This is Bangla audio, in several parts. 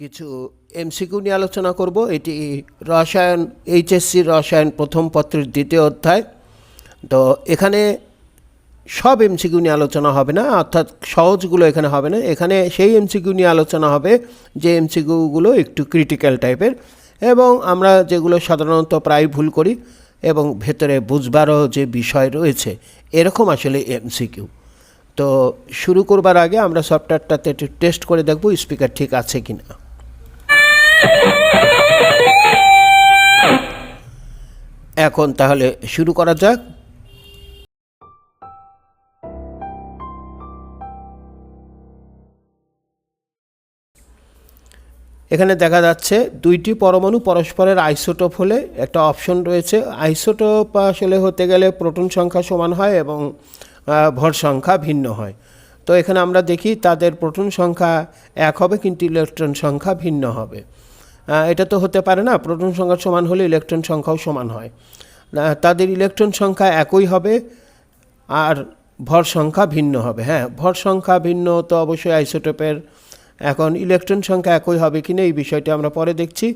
কিছু এমসিকিউ নিয়ে আলোচনা করব। এটি রসায়ন, এইচএসসি রসায়ন প্রথম পত্রের দ্বিতীয় অধ্যায়। তো এখানে সব এমসিকিউ নিয়ে আলোচনা হবে না, অর্থাৎ সহজগুলো এখানে হবে না। এখানে সেই এমসিকিউ নিয়ে আলোচনা হবে যে এমসিকিউগুলো একটু ক্রিটিক্যাল টাইপের এবং আমরা যেগুলো সাধারণত প্রায় ভুল করি এবং ভেতরে বুঝবারও যে বিষয় রয়েছে, এরকম আসলে এমসিকিউ। তো শুরু করবার আগে আমরা সফটওয়্যারটাতে একটু টেস্ট করে দেখব স্পিকার ঠিক আছে কি না এখন তাহলে শুরু করা যাক। এখানে দেখা যাচ্ছে দুইটি পরমাণু পরস্পরের আইসোটোপ হলে একটা অপশন রয়েছে। আইসোটোপ আসলে হতে গেলে প্রোটন সংখ্যা সমান হয় এবং ভর সংখ্যা ভিন্ন হয়। তো এখানে আমরা দেখি তাদের প্রোটন সংখ্যা এক হবে, কিন্তু ইলেকট্রন সংখ্যা ভিন্ন হবে। এটা তো হতে পারে না, প্রোটন সংখ্যা সমান হলে ইলেকট্রন সংখ্যাও সমান হয়। তাদের ইলেকট্রন সংখ্যা একই হবে, আর ভর সংখ্যা ভিন্ন হবে। হ্যাঁ ভর সংখ্যা ভিন্ন তো অবশ্যই আইসোটোপের এখন ইলেকট্রন সংখ্যা একই হবে কি না এই বিষয়টি আমরা পরে দেখছি।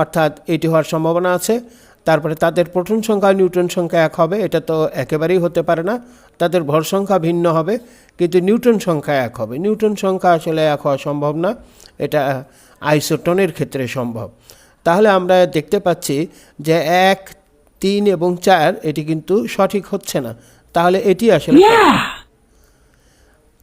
অর্থাৎ এটি হওয়ার সম্ভাবনা আছে। তারপরে তাদের প্রোটন সংখ্যা নিউট্রন সংখ্যা এক হবে, এটা তো একেবারেই হতে পারে না। তাদের ভর সংখ্যা ভিন্ন হবে, কিন্তু নিউট্রন সংখ্যা এক হবে। নিউট্রন সংখ্যা আসলে এক হওয়া সম্ভব না, এটা আইসোটনের ক্ষেত্রে সম্ভব। তাহলে আমরা দেখতে পাচ্ছি যে এক, তিন এবং চার, এটি কিন্তু সঠিক হচ্ছে না। তাহলে এটি আসলে।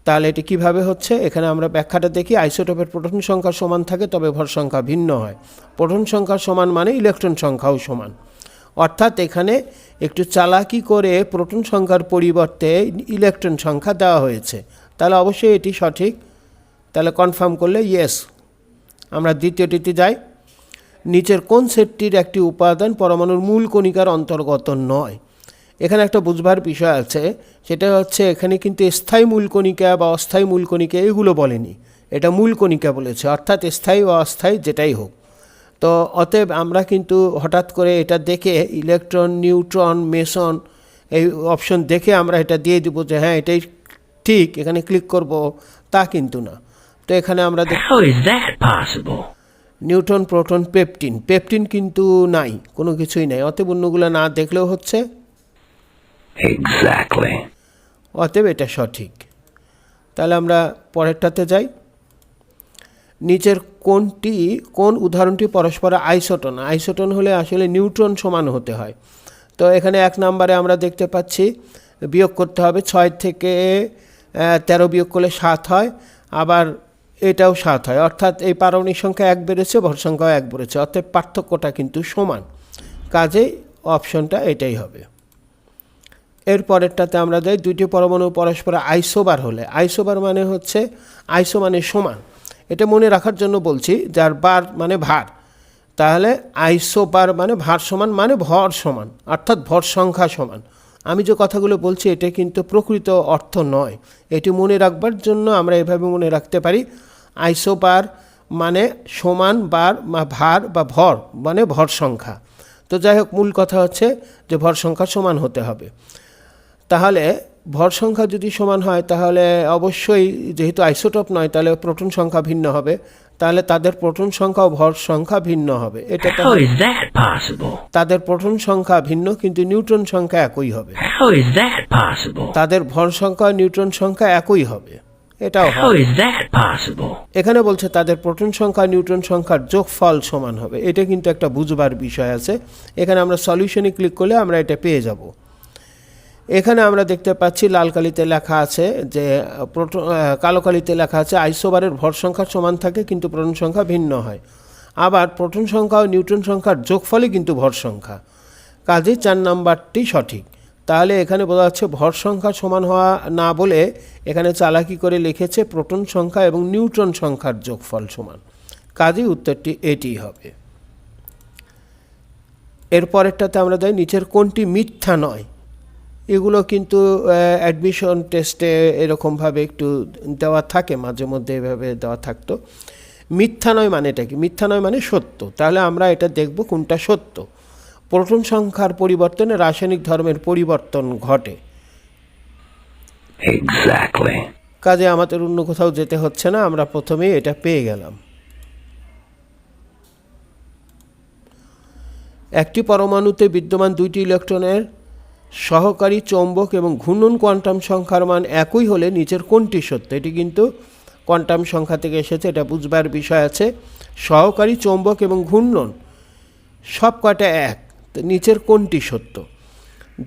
তাহলে এটি কীভাবে হচ্ছে? এখানে আমরা ব্যাখ্যাটা দেখি, আইসোটোপের প্রোটন সংখ্যা সমান থাকে, তবে ভর সংখ্যা ভিন্ন হয়। প্রোটন সংখ্যা সমান মানে ইলেকট্রন সংখ্যাও সমান। অর্থাৎ এখানে একটু চালাকি করে প্রোটন সংখ্যার পরিবর্তে ইলেকট্রন সংখ্যা দেওয়া হয়েছে। তাহলে অবশ্যই এটি সঠিক। তাহলে কনফার্ম করলে ইয়েস। আমরা দ্বিতীয়টিতে যাই। নিচের কোন সেটটির একটি উপাদান পরমাণুর মূল কণিকার অন্তর্গত নয়। এখানে একটা বুঝবার বিষয় আছে সেটা হচ্ছে এখানে কিন্তু স্থায়ী মূল কণিকা বা অস্থায়ী মূল কণিকা এগুলো বলেনি। এটা মূল কণিকা বলেছে অর্থাৎ স্থায়ী বা অস্থায়ী যেটাই হোক। তো অতএব আমরা কিন্তু হঠাৎ করে এটা দেখে ইলেকট্রন নিউট্রন মেসন এই অপশন দেখে আমরা এটা দিয়ে দেবো যে হ্যাঁ এটাই ঠিক এখানে ক্লিক করব তা কিন্তু না। তো এখানে আমরা? নিউট্রন প্রোটন পেপটিন পেপটিন কিন্তু নাই কোনো কিছুই নাই। অতএব অন্যগুলো না দেখলেও হচ্ছে। Exactly. অতএব এটা সঠিক। তাহলে আমরা পরেরটাতে যাই। নিচের কোনটি, কোন উদাহরণটি পরস্পর আইসোটন? আইসোটন হলে আসলে নিউট্রন সমান হতে হয়। তো এখানে এক নম্বরে আমরা দেখতে পাচ্ছি, বিয়োগ করতে হবে ছয় থেকে তেরো বিয়োগ করলে সাত হয়, আবার এটাও সাত হয়। অর্থাৎ এই পারমাণবিক সংখ্যা এক বেড়েছে ভর সংখ্যাও এক বেড়েছে। অর্থাৎ পার্থক্যটা কিন্তু সমান। কাজেই অপশনটা এটাই হবে। এর পরেরটাতে আমরা যাই, দুইটি পরমাণু পরস্পর আইসোবার হলে। আইসোবার মানে হচ্ছে আইসো মানে সমান। এটা মনে রাখার জন্য বলছি, যার বার মানে ভার। তাহলে আইসোবার মানে ভার সমান মানে ভর সমান, অর্থাৎ ভর সংখ্যা সমান। আমি যে কথাগুলো বলছি, এটা কিন্তু প্রকৃত অর্থ নয়। এটি মনে রাখবার জন্য আমরা এভাবে মনে রাখতে পারি, আইসোবার মানে সমান বার বা ভার বা ভর মানে ভর সংখ্যা। তো যাই হোক, মূল কথা হচ্ছে যে ভর সংখ্যা সমান হতে হবে। তাহলে ভর সংখ্যা যদি সমান হয় তাহলে অবশ্যই যেহেতু আইসোটপ নয় তাহলে প্রোটন সংখ্যা ভিন্ন হবে। তাহলে তাদের প্রোটন সংখ্যা ও ভর সংখ্যা ভিন্ন হবে। এটা? তাদের প্রোটন সংখ্যা ভিন্ন কিন্তু নিউট্রন সংখ্যা একই হবে? তাদের ভর সংখ্যা নিউট্রন সংখ্যা একই হবে। এটাও? এখানে বলছে তাদের প্রোটন সংখ্যা নিউট্রন সংখ্যার যোগফল সমান হবে। এটা কিন্তু একটা বুঝবার বিষয় আছে। এখানে আমরা সলিউশনে ক্লিক করলে আমরা এটা পেয়ে যাব। এখানে আমরা দেখতে পাচ্ছি লাল কালিতে লেখা আছে যে প্রোটো আহ, কালো কালিতে লেখা আছে আইসোবারের ভর সংখ্যা সমান থাকে কিন্তু প্রোটন সংখ্যা ভিন্ন হয়। আবার প্রোটন সংখ্যা ও নিউট্রন সংখ্যার যোগফলই কিন্তু ভর সংখ্যা। কাজেই চার নাম্বারটি সঠিক। তাহলে এখানে বোঝা যাচ্ছে ভর সংখ্যা সমান হওয়া না বলে এখানে চালাকি করে লিখেছে প্রোটন সংখ্যা এবং নিউট্রন সংখ্যার যোগফল সমান। কাজেই উত্তরটি এটিই হবে। এরপরেরটাতে আমরা যাই নিচের কোনটি মিথ্যা নয়? এগুলো কিন্তু অ্যাডমিশন টেস্টে এরকমভাবে একটু দেওয়া থাকে মাঝে মধ্যে এভাবে দেওয়া থাকতো। মিথ্যা নয় মানে এটা কি? মিথ্যা নয় মানে সত্য। তাহলে আমরা এটা দেখব কোনটা সত্য। প্রোটন সংখ্যার পরিবর্তনে রাসায়নিক ধর্মের পরিবর্তন ঘটে। কাজে আমাদের অন্য কোথাও যেতে হচ্ছে না আমরা প্রথমেই এটা পেয়ে গেলাম। একটি পরমাণুতে বিদ্যমান দুইটি ইলেকট্রনের সহকারী চৌম্বক এবং ঘূর্ণন কোয়ান্টাম সংখ্যার মান একই হলে নিচের কোনটি সত্য? এটি কিন্তু কোয়ান্টাম সংখ্যা থেকে এসেছে, এটা বুঝবার বিষয় আছে। সহকারী চৌম্বক এবং ঘূর্ণন, সব কয়টা এক? তো নিচের কোনটি সত্য?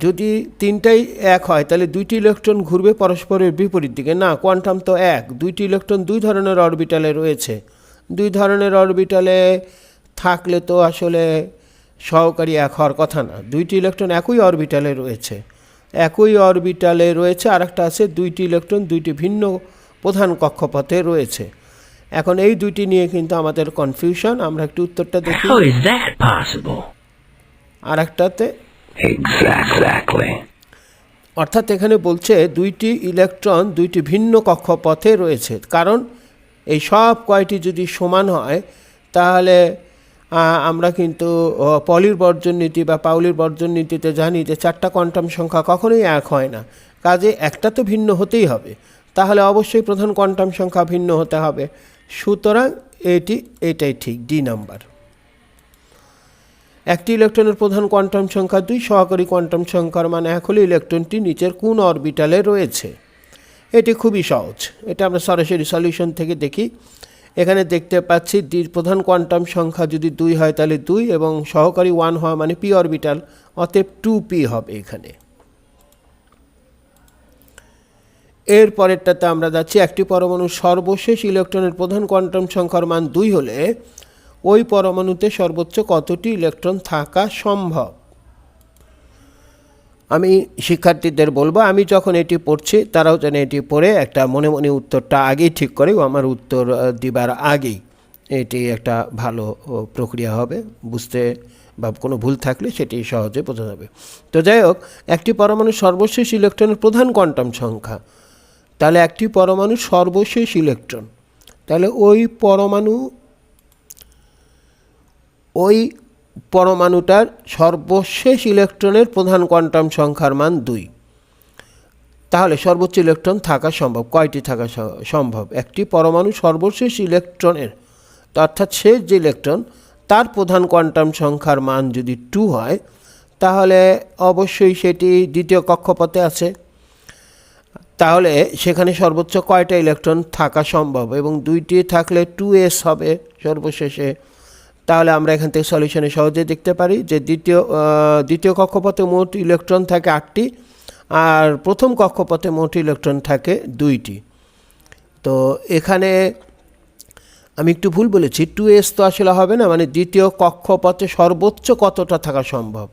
যদি তিনটাই এক হয়, তাহলে দুইটি ইলেকট্রন ঘুরবে পরস্পরের বিপরীত দিকে। না, কোয়ান্টাম তো এক। দুইটি ইলেকট্রন দুই ধরনের অরবিটালে রয়েছে। দুই ধরনের অরবিটালে থাকলে তো আসলে সহকারী এক হওয়ার কথা না। দুইটি ইলেকট্রন একই অরবিটালে রয়েছে। একই অরবিটালে রয়েছে আর একটা আছে দুইটি ইলেকট্রন দুইটি ভিন্ন প্রধান কক্ষপথে রয়েছে। এখন এই দুইটি নিয়ে কিন্তু আমাদের কনফিউশন আমরা একটু উত্তরটা দেখি। আর একটাতে অর্থাৎ এখানে বলছে দুইটি ইলেকট্রন দুইটি ভিন্ন কক্ষপথে রয়েছে। কারণ এই সব কয়টি যদি সমান হয় তাহলে আমরা কিন্তু পলির বর্জন নীতি বা পাউলির বর্জন নীতিতে জানি যে চারটা কোয়ান্টাম সংখ্যা কখনোই এক হয় না। কাজে একটা তো ভিন্ন হতেই হবে। তাহলে অবশ্যই প্রধান কোয়ান্টাম সংখ্যা ভিন্ন হতে হবে। সুতরাং এটি, এটাই ঠিক, ডি নাম্বার। একটি ইলেকট্রনের প্রধান কোয়ান্টাম সংখ্যা দুই, সহকারী কোয়ান্টাম সংখ্যার মানে হলে ইলেকট্রনটি নিচের কোন অরবিটালে রয়েছে। এটি খুবই সহজ। এটা আমরা সরাসরি সলিউশন থেকে দেখি। এখানে দেখতে পাচ্ছি প্রধান কোয়ান্টাম সংখ্যা যদি দুই হয় তাহলে দুই এবং সহকারী ওয়ান হওয়া মানে পি অরবিটাল, অতএব টু পি হবে এখানে। এর পরেরটাতে আমরা যাচ্ছি, একটি পরমাণুর সর্বশেষ ইলেকট্রনের প্রধান কোয়ান্টাম সংখ্যার মান দুই হলে ওই পরমাণুতে সর্বোচ্চ কতটি ইলেকট্রন থাকা সম্ভব? আমি শিক্ষার্থীদের বলব, আমি যখন এটি পড়ছি, তারাও যেন এটি পড়ে একটা মনে মনে উত্তরটা আগেই ঠিক করে আমার উত্তর দিবার আগেই এটি একটা ভালো প্রক্রিয়া হবে। বুঝতে বা কোনো ভুল থাকলে সেটি সহজে বোঝা যাবে। তো যাই হোক, একটি পরমাণুর সর্বশেষ ইলেকট্রনের প্রধান কোয়ান্টাম সংখ্যা। তাহলে একটি পরমাণু সর্বশেষ ইলেকট্রন। তাহলে ওই পরমাণু, ওই পরমাণুটার সর্বশেষ ইলেকট্রনের প্রধান কোয়ান্টাম সংখ্যার মান দুই। তাহলে সর্বোচ্চ ইলেকট্রন থাকা সম্ভব, কয়টি থাকা সম্ভব? একটি পরমাণু সর্বশেষ ইলেকট্রনের অর্থাৎ শেষ যে ইলেকট্রন, তার প্রধান কোয়ান্টাম সংখ্যার মান যদি টু হয়, তাহলে অবশ্যই সেটি দ্বিতীয় কক্ষপথে আছে। তাহলে সেখানে সর্বোচ্চ কয়টা ইলেকট্রন থাকা সম্ভব এবং দুইটি থাকলে টু এস হবে সর্বশেষে। তাহলে আমরা এখান থেকে সলিউশনে সহজে দেখতে পারি যে দ্বিতীয় দ্বিতীয় কক্ষপথে মোট ইলেকট্রন থাকে আটটি আর প্রথম কক্ষপথে মোট ইলেকট্রন থাকে দুইটি। তো এখানে আমি একটু ভুল বলেছি টু এস তো আসলে হবে না মানে দ্বিতীয় কক্ষপথে সর্বোচ্চ কতটা থাকা সম্ভব?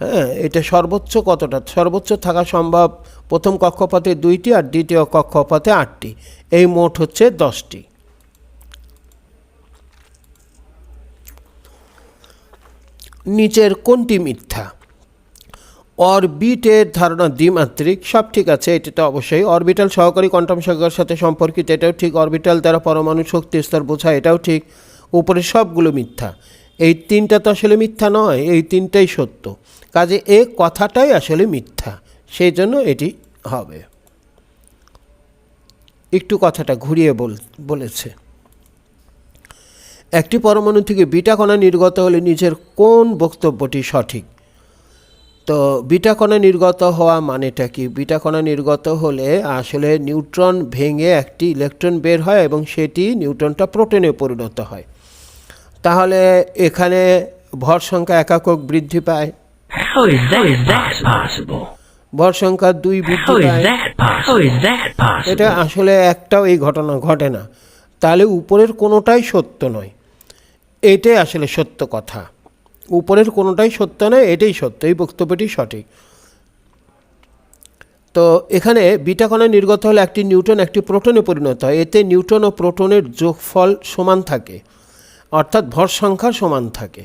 হ্যাঁ এটা সর্বোচ্চ কতটা, সর্বোচ্চ থাকা সম্ভব প্রথম কক্ষপথে দুইটি আর দ্বিতীয় কক্ষপথে আটটি, এই মোট হচ্ছে দশটি। নিচের কোনটি মিথ্যা? অরবিটের ধারণা দ্বিমাত্রিক, সব ঠিক আছে, এটা তো অবশ্যই। অরবিটাল সহকারী কোয়ান্টাম সংখ্যার সাথে সম্পর্কিত, এটাও ঠিক। অরবিটাল দ্বারা পরমাণু শক্তি স্তর বোঝায় এটাও ঠিক। উপরে সবগুলো মিথ্যা। এই তিনটা তো আসলে মিথ্যা নয়, এই তিনটাই সত্য। কাজে এ কথাটাই আসলে মিথ্যা, সেই জন্য এটি হবে। একটু কথাটা ঘুরিয়ে বল, বলেছে। একটি পরমাণু থেকে বিটা কণা নির্গত হলে নিজের কোন বক্তব্যটি সঠিক? তো বিটা কণা নির্গত হওয়া মানেটা কি? বিটা কণা নির্গত হলে আসলে নিউট্রন ভেঙে একটি ইলেকট্রন বের হয় এবং সেটি নিউট্রনটা প্রোটনে পরিণত হয়। তাহলে এখানে ভর সংখ্যা একাকক বৃদ্ধি পায়? ভর সংখ্যা দুই বৃদ্ধি পায়। এটা আসলে একটাও এই ঘটনা ঘটে না। তাহলে উপরের কোনোটাই সত্য নয়। এটাই আসলে সত্য কথা। উপরের কোনোটাই সত্য নয় এটাই সত্য। এই বক্তব্যটি সঠিক। তো এখানে বিটা কণা নির্গত হলে একটি নিউটন, একটি প্রোটনে পরিণত হয়। এতে নিউটন ও প্রোটনের যোগফল সমান থাকে। অর্থাৎ ভর সংখ্যা সমান থাকে।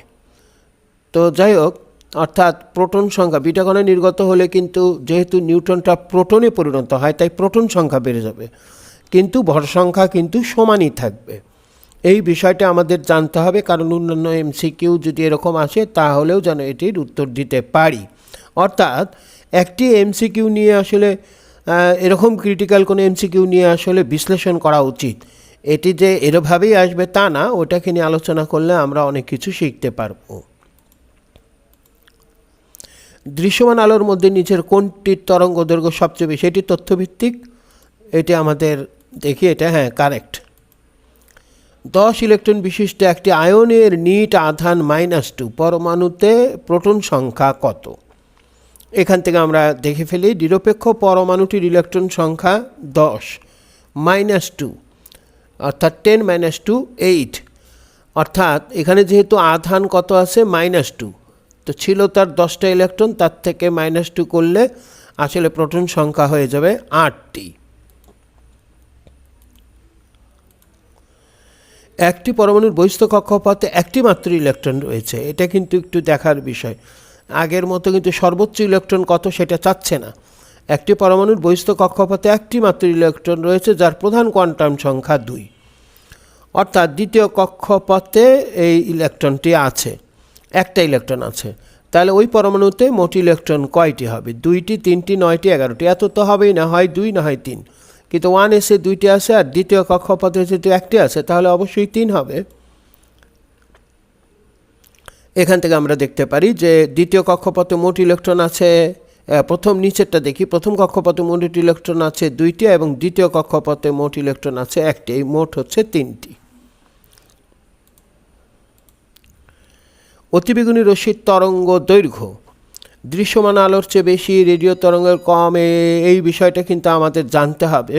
তো যাই হোক, অর্থাৎ প্রোটন সংখ্যা বিটা কণা নির্গত হলে কিন্তু যেহেতু নিউটনটা প্রোটনে পরিণত হয়, তাই প্রোটন সংখ্যা বেড়ে যাবে। কিন্তু ভর সংখ্যা কিন্তু সমানই থাকবে। এই বিষয়টা আমাদের জানতে হবে, কারণ অন্যান্য এমসিকিউ যদি এরকম আসে, তাহলেও যেন এটির উত্তর দিতে পারি। অর্থাৎ, একটি এমসিকিউ নিয়ে আসলে এরকম ক্রিটিক্যাল কোনো এমসিকিউ নিয়ে আসলে বিশ্লেষণ করা উচিত। এটি যে এরভাবেই আসবে তা না, ওটাকে নিয়ে আলোচনা করলে আমরা অনেক কিছু শিখতে পারব। দৃশ্যমান আলোর মধ্যে নিচের কোনটির তরঙ্গ দৈর্ঘ্য সবচেয়ে বেশি, এটি তথ্যভিত্তিক? এটি আমাদের দেখি, এটা হ্যাঁ কারেক্ট দশ ইলেকট্রন বিশিষ্ট একটি আয়নের নিট আধান মাইনাস টু পরমাণুতে প্রোটন সংখ্যা কত? এখান থেকে আমরা দেখে ফেলি, নিরপেক্ষ পরমাণুটির ইলেকট্রন সংখ্যা দশ মাইনাস টু অর্থাৎ টেন মাইনাস টু এইট অর্থাৎ এখানে যেহেতু আধান কত আছে? মাইনাস টু তো ছিল তার দশটা ইলেকট্রন, তার থেকে মাইনাস টু করলে আসলে প্রোটন সংখ্যা হয়ে যাবে আটটি। একটি পরমাণুর বহিস্থ কক্ষপথে একটি মাত্র ইলেকট্রন রয়েছে। এটা কিন্তু একটু দেখার বিষয়। আগের মতো কিন্তু সর্বোচ্চ ইলেকট্রন কত সেটা চাচ্ছে না। একটি পরমাণুর বহিস্থ কক্ষপথে একটি মাত্র ইলেকট্রন রয়েছে, যার প্রধান কোয়ান্টাম সংখ্যা দুই। অর্থাৎ দ্বিতীয় কক্ষপথে এই ইলেকট্রনটি আছে। একটা ইলেকট্রন আছে। তাহলে ওই পরমাণুতে মোট ইলেকট্রন কয়টি হবে? দুইটি, তিনটি, নয়টি, এগারোটি। এত তো হবেই না, হয় দুই না হয় তিন। কিন্তু ওয়ান এসে দুইটি আছে আর দ্বিতীয় কক্ষপথে যেহেতু একটি আছে, তাহলে অবশ্যই তিন হবে। এখান থেকে আমরা দেখতে পারি যে দ্বিতীয় কক্ষপথে মোট ইলেকট্রন আছে প্রথম নিচেরটা দেখি, প্রথম কক্ষপথে মোট ইলেকট্রন আছে দুইটি এবং দ্বিতীয় কক্ষপথে মোট ইলেকট্রন আছে একটি, এই মোট হচ্ছে তিনটি। অতিবেগুনি রশ্মির তরঙ্গ দৈর্ঘ্য দৃশ্যমান আলোর চেয়ে বেশি রেডিও তরঙ্গের কম এই বিষয়টা কিন্তু আমাদের জানতে হবে।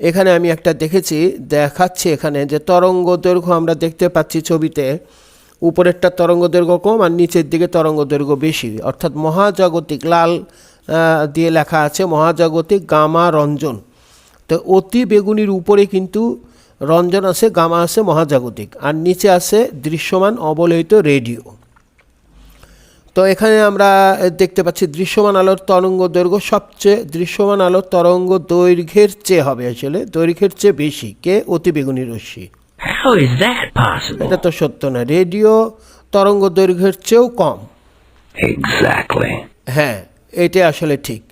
এখানে আমি একটা দেখেছি, দেখাচ্ছি এখানে যে তরঙ্গ দৈর্ঘ্য আমরা দেখতে পাচ্ছি ছবিতে, উপরেরটা তরঙ্গ দৈর্ঘ্য কম আর নিচের দিকে তরঙ্গ দৈর্ঘ্য বেশি। অর্থাৎ মহাজাগতিক লাল দিয়ে লেখা আছে মহাজাগতিক গামা রঞ্জন। তো অতি বেগুনির উপরে কিন্তু রঞ্জন আছে, গামা আছে মহাজাগতিক। আর নিচে আছে দৃশ্যমান অবলোহিত রেডিও। তো এখানে আমরা দেখতে পাচ্ছি দৃশ্যমান আলোর তরঙ্গ দৈর্ঘ্য সবচেয়ে দৃশ্যমান আলোর তরঙ্গ দৈর্ঘ্যের চেয়ে হবে আসলে দৈর্ঘ্যের চেয়ে বেশি। কে? অতি বেগুনি রশ্মি? এটা তো সত্য না রেডিও তরঙ্গ দৈর্ঘ্যের চেয়েও কম। হ্যাঁ এটা আসলে ঠিক।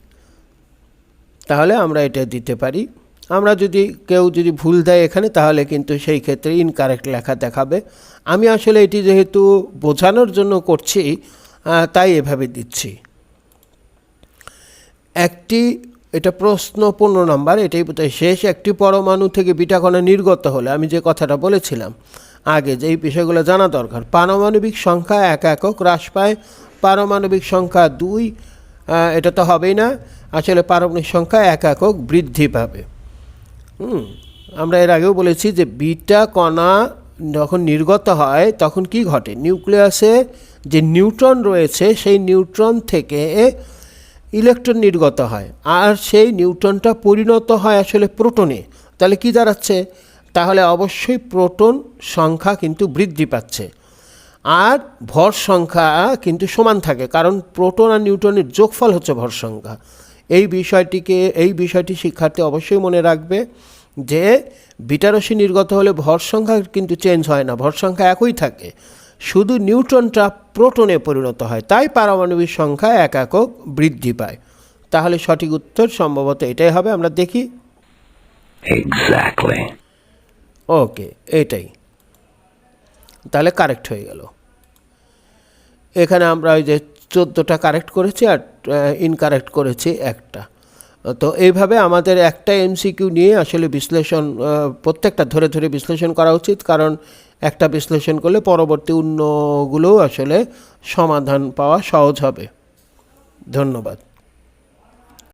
তাহলে আমরা এটা দিতে পারি। আমরা যদি কেউ যদি ভুল দেয় এখানে তাহলে কিন্তু সেই ক্ষেত্রে ইনকারেক্ট লেখা দেখাবে। আমি আসলে এটি যেহেতু বোঝানোর জন্য করছি তাই এভাবে দিচ্ছি। একটি, এটা প্রশ্ন পনেরো নাম্বার, এটাই বোধহয় শেষ। একটি পরমাণু থেকে বিটা কণা নির্গত হলে, আমি যে কথাটা বলেছিলাম আগে, যে এই বিষয়গুলো জানা দরকার, পারমাণবিক সংখ্যা এক একক হ্রাস পায়, পারমাণবিক সংখ্যা দুই এটা তো হবেই না, আসলে পারমাণবিক সংখ্যা এক একক বৃদ্ধি পাবে। হুম, আমরা এর আগেও বলেছি যে বিটা কণা যখন নির্গত হয়, তখন কি ঘটে? নিউক্লিয়াসে যে নিউট্রন রয়েছে, সেই নিউট্রন থেকে ইলেকট্রন নির্গত হয়। আর সেই নিউট্রনটা পরিণত হয় আসলে প্রোটনে। তাহলে কি দাঁড়াচ্ছে? তাহলে অবশ্যই প্রোটন সংখ্যা কিন্তু বৃদ্ধি পাচ্ছে। আর ভর সংখ্যা কিন্তু সমান থাকে, কারণ প্রোটন আর নিউটনের যোগফল হচ্ছে ভর সংখ্যা। এই বিষয়টিকে, এই বিষয়টি শিক্ষার্থী অবশ্যই মনে রাখবে যে বিটারসি নির্গত হলে ভর সংখ্যা কিন্তু চেঞ্জ হয় না, ভর সংখ্যা একই থাকে। শুধু নিউট্রনটা প্রোটনে পরিণত হয় তাই পারমাণবিক সংখ্যা এক একক বৃদ্ধি পায়। তাহলে সঠিক উত্তর সম্ভবত এটাই হবে আমরা দেখি. ওকে এটাই। তাহলে কারেক্ট হয়ে গেল। এখানে আমরা ওই যে চোদ্দোটা কারেক্ট করেছি আর ইনকারেক্ট করেছি একটা। তো এইভাবে আমাদের একটা এমসিকিউ নিয়ে আসলে বিশ্লেষণ প্রত্যেকটা ধরে ধরে বিশ্লেষণ করা উচিত কারণ একটা বিশ্লেষণ করলে পরবর্তী অন্যগুলোও আসলে সমাধান পাওয়া সহজ হবে। ধন্যবাদ।